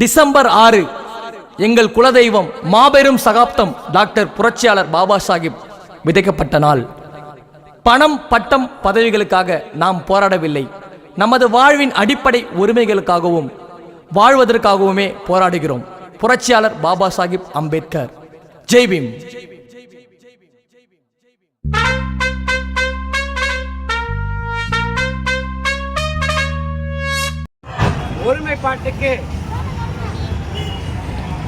December ஆறு எங்கள் குலதெய்வம் மாபெரும் சகாப்தம் டாக்டர் புரட்சியாளர் பாபா சாஹிப் விதைக்கப்பட்ட நாள். பணம் பட்டம் பதவிகளுக்காக நாம் போராடவில்லை. நமது வாழ்வின் அடிப்படை உரிமைகளுக்காகவும் வாழ்வதற்காகவுமே போராடுகிறோம். புரட்சியாளர் பாபா சாஹிப் அம்பேத்கர். ஜெய் பீம். ஒருமைப்பாட்டுக்கு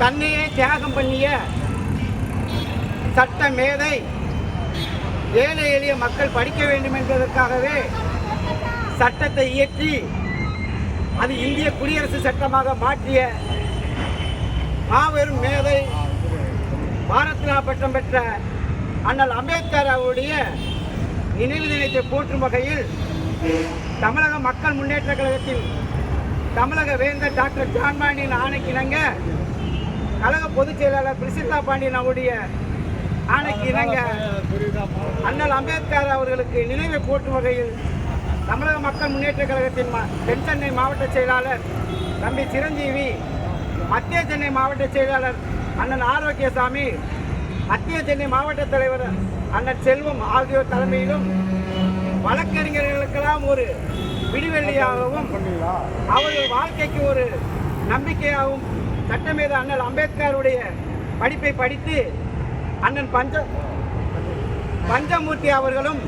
தன்னையே தியாகம் பண்ணிய சட்ட மேதை ஏழை எளிய மக்கள் படிக்க வேண்டும் என்பதற்காகவே சட்டத்தை இயற்றி அது இந்திய குடியரசு சட்டமாக மாற்றிய மாபெரும் மேதை பாரத்னா பட்டம் பெற்ற அண்ணல் அம்பேத்கர் அவருடைய நினைவு தினத்தை போற்றும் வகையில் தமிழக மக்கள் முன்னேற்ற கழகத்தில் தமிழக வேந்தர் டாக்டர் ஜான் ஆணைக்கிணங்க கழக பொதுச் செயலாளர் பிரசித்தா பாண்டியன் அவருடைய ஆணைக்கு இணங்க அண்ணல் அம்பேத்கர் அவர்களுக்கு நினைவை போற்றும் வகையில் தமிழக மக்கள் முன்னேற்ற கழகத்தின் மா- தென் சென்னை மாவட்ட செயலாளர் தம்பி சிரஞ்சீவி மத்திய சென்னை மாவட்ட செயலாளர் அண்ணன் ஆரோக்கியசாமி மத்திய சென்னை மாவட்ட தலைவர் அண்ணன் செல்வம் ஆகியோர் தலைமையிலும் வழக்கறிஞர்களுக்கெல்லாம் ஒரு விடிவெள்ளியாகவும் அவர்கள் வாழ்க்கைக்கு ஒரு நம்பிக்கையாகவும் சட்டமேத அண்ணல் அம்பேத்கருடைய படிப்பை படித்து அண்ணன் பஞ்ச பஞ்சமூர்த்தி அவர்களும்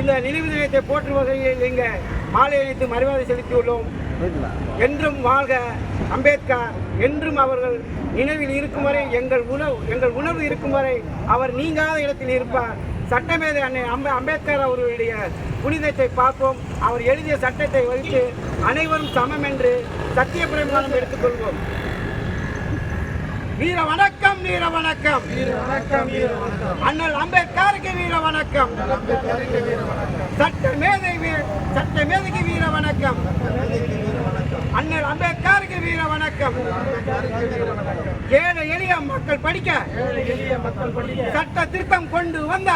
இந்த நினைவு தினத்தை போற்றும் வகையில் இங்கே மாலை அணித்து மரியாதை செலுத்தியுள்ளோம். என்றும் வாழ்க அம்பேத்கர் என்றும் அவர்கள் நினைவில் இருக்கும் வரை எங்கள் உணவு எங்கள் உணர்வு இருக்கும் வரை அவர் நீங்காத இடத்தில் இருப்பார். சட்டமேதை அன்னை அம்ப அம்பேத்கர் அவர்களுடைய புனிதத்தை பார்ப்போம். அவர் எழுதிய சட்டத்தை வைத்து அனைவரும் சமம் என்று சத்திய பிரமாணம் எடுத்துக்கொள்வோம். வீர வணக்கம் வீர வணக்கம் வீர வணக்கம் வீர வணக்கம் அண்ணல் அம்பேத்கருக்கு வீர வணக்கம் சட்ட மேதை வீர- சட்ட மேதைக்கு வீர வணக்கம் அண்ணல் அம்பேத்கருக்கு வீர வணக்கம் ஏழை எளிய மக்கள் படிக்க சட்ட திருத்தம் கொண்டு வந்த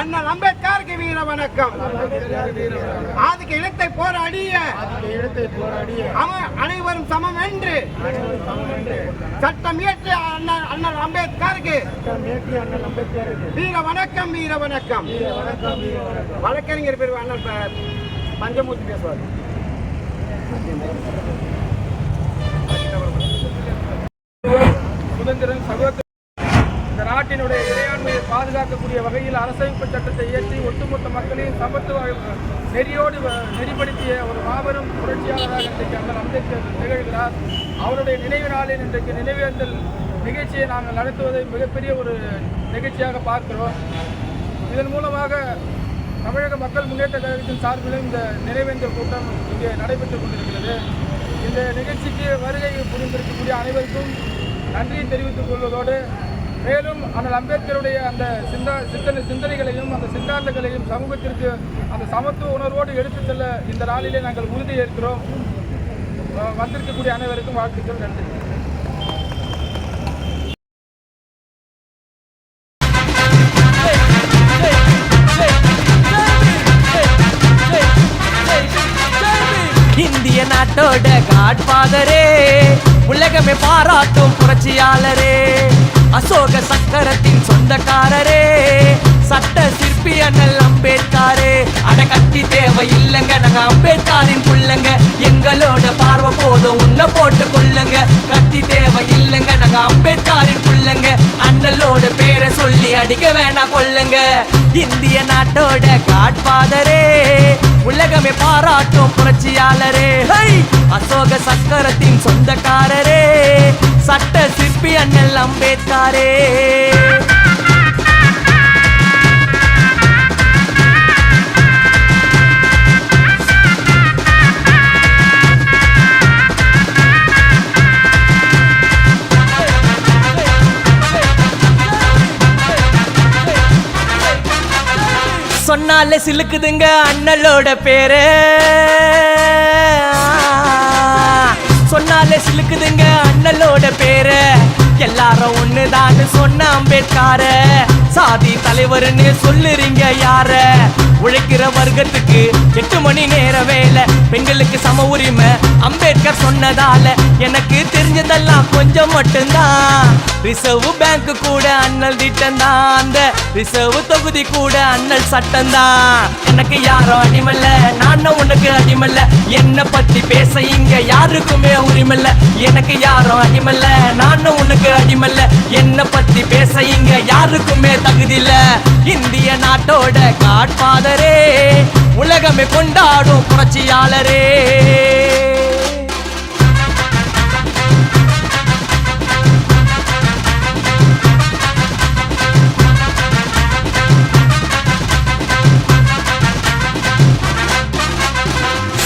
அண்ணல் அம்பேத்கருக்கு வீர வணக்கம். ஆதிக்க இனத்தை போராடிய அவன் அனைவரும் சமம் என்று சட்டம் இயற்றிய அண்ணல் அண்ணல் அம்பேத்கருக்கு வீர வணக்கம் வீர வணக்கம். வழக்கறிஞர் பேர் அண்ணல் பஞ்சமூர்த்தி பேசுவார். சுதந்திரன் சகோதர நாட்டினுடைய இறையாண்மையை பாதுகாக்கக்கூடிய வகையில் அரசமைப்பு சட்டத்தை இயற்றி ஒட்டுமொத்த மக்களையும் சமத்துவ நெறியோடு வ- நெறிப்படுத்திய ஒரு மாபெரும் புரட்சியாளராக இன்றைக்கு அண்ணன் அம்பேத்கர் திகழ்கிறார். அவருடைய நினைவு நாளில் இன்றைக்கு நினைவேந்தல் நிகழ்ச்சியை நாங்கள் நடத்துவதை மிகப்பெரிய ஒரு நிகழ்ச்சியாக பார்க்கிறோம். இதன் மூலமாக தமிழக மக்கள் முன்னேற்ற கழகத்தின் சார்பிலும் இந்த நினைவேந்தல் கூட்டம் இங்கே நடைபெற்றுக் கொண்டிருக்கிறது. இந்த நிகழ்ச்சிக்கு வருகை புரிந்திருக்கக்கூடிய அனைவருக்கும் நன்றியை தெரிவித்துக் கொள்வதோடு மேலும் அண்ணல் அம்பேத்கருடைய அந்த சிந்தா சிந்தனை சிந்தனைகளையும் அந்த சித்தாந்தங்களையும் சமூகத்திற்கு அந்த சமத்துவ உணர்வோடு எடுத்துச் செல்ல இந்த நாளிலே நாங்கள் உறுதி ஏற்கிறோம். வந்திருக்கக்கூடிய அனைவருக்கும் வாழ்த்துக்கள் நன்றி. இந்திய நாட்டோட காட்பாதரே உலகமே பாராட்டும் புரட்சியாளரே. அசோக சக்கரத்தின் சொந்தக்காரரே சட்ட சிற்பி அண்ணல் அம்பேத்காரே. அட கட்டி தேவை இல்லைங்க நாங்க அம்பேத்காரின் புள்ளங்க. எங்களோட பார்வை போதும் உன்னை போட்டு கொள்ளுங்க. கத்தி தேவை இல்லைங்க நாங்க அம்பேத்காரின் புள்ளங்க. அண்ணலோட பேரை சொல்லி அடிக்க வேணாம் கொள்ளுங்க. இந்திய நாட்டோட காட்பாதரே உலகமே பாராட்டும் புரட்சியாளரே. அசோக சக்கரத்தின் சொந்தக்காரரே சட்ட பி அண்ணல் அம்பேத்காரே. சொன்னாலே சிலுக்குதுங்க அண்ணலோட பேரு. சொன்னாலே சிலுக்குதுங்க அண்ணலோ எல்லாரும் ஒண்ணுதான் சொன்ன அம்பேத்கார. சாதி தலைவர்னு சொல்லுறீங்க யார? உழைக்கிற வர்க்கத்துக்கு எட்டு மணி நேர வேலை பெண்களுக்கு சம உரிமை. அம்பேத்கர் சொன்னதால எனக்கு தெரிஞ்சதெல்லாம் கொஞ்சம் மட்டும்தான். ரிசர்வ் பேங்க் கூட அண்ணல் திட்டம் அந்த ரிசர்வ் தொகுதி கூட அண்ணல் சட்டம் தான் எனக்கு யாரும் அடிமல்ல. உரிமல்ல. என்ன பத்தி பேச இங்க யாருக்குமே உரிமல்ல. எனக்கு யாரும் அடிமல்ல. நானும் உனக்கு அடிமல்ல. என்ன பத்தி பேச இங்க யாருக்குமே தகுதியில்ல. இந்திய நாட்டோட காட்பாதரே உலகமே கொண்டாடும் புரட்சியாளரே.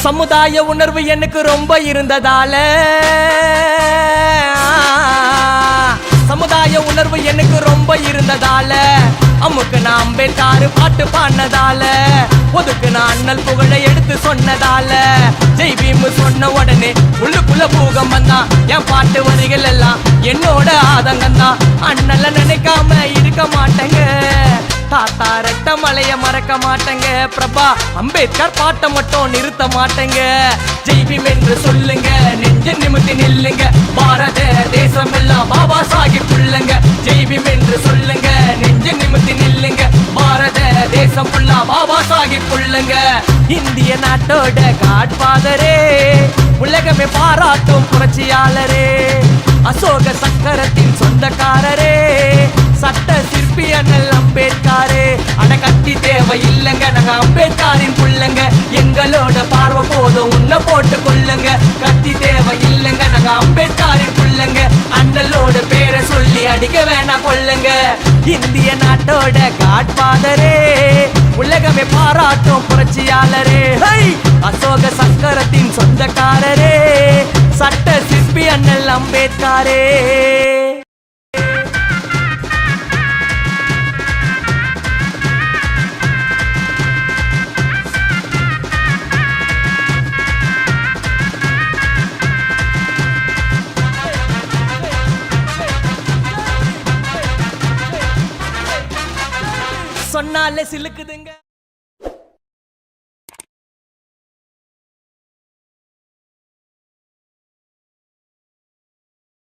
சமுதாய உணர்வு எனக்கு ரொம்ப இருந்ததால. சமுதாய உணர்வு எனக்கு ரொம்ப இருந்ததால. அம்முக்கு நான் அம்பேத்காரு பாட்டு பாடினதால. ஒதுக்கு நான் அண்ணல் புகழை எடுத்து சொன்னதால. ஜெய் பீம் சொன்ன உடனே உள்ளுக்குள்ள பூகம்பம் தான் என் பாட்டு வரிகள் எல்லாம் என்னோட ஆதங்கம் தான் அண்ணல நினைக்காம இருக்க மாட்டேங்க. தாத்தா ரத்த மலைய மறக்க மாட்டேங்க. பிரபா அம்பேத்கர் பாட்டை மட்டும் நிறுத்த மாட்டேங்க. ஜெய்பீம் என்று சொல்லுங்க நெஞ்ச நிமித்தி நில்லுங்க. பாரத தேசம் எல்லாம் பாபா சாஹிப் புள்ளுங்க. ஜெய்பீம் என்று சொல்லுங்க நெஞ்ச நிமித்தி நில்லுங்க. பாரத தேசம் ஃபுல்லா பாபா சாஹிப் புள்ளுங்க. இந்திய நாட்டோட காட்பாதரே உலகமே பாராட்டும் புரட்சியாளரே. அசோக சக்கரத்தின் சொந்தக்காரரே சட்ட சிற்பியனல் அம்பேத்காரே. அட கத்தி தேவை இல்லைங்க நாங்க அம்பேத்காரின் புள்ளங்க. எங்களோட பார்வை போதும் உன்னை போட்டு கொள்ளுங்க. கத்தி தேவை இல்லைங்க நாங்க அம்பேத்காரின் புள்ளங்க. அண்ணலோட பேரை சொல்லி அடிக்க வேணாம் கொள்ளுங்க. இந்திய நாட்டோட காட்பாதரே. உலகமே பாராட்டும் புரட்சியாளரே. அசோக சக்கரத்தின் சொந்தக்காரரே. சட்ட சிற்பி அண்ணல் அம்பேத்காரே. சொன்னாலே சிலுக்குதுங்க.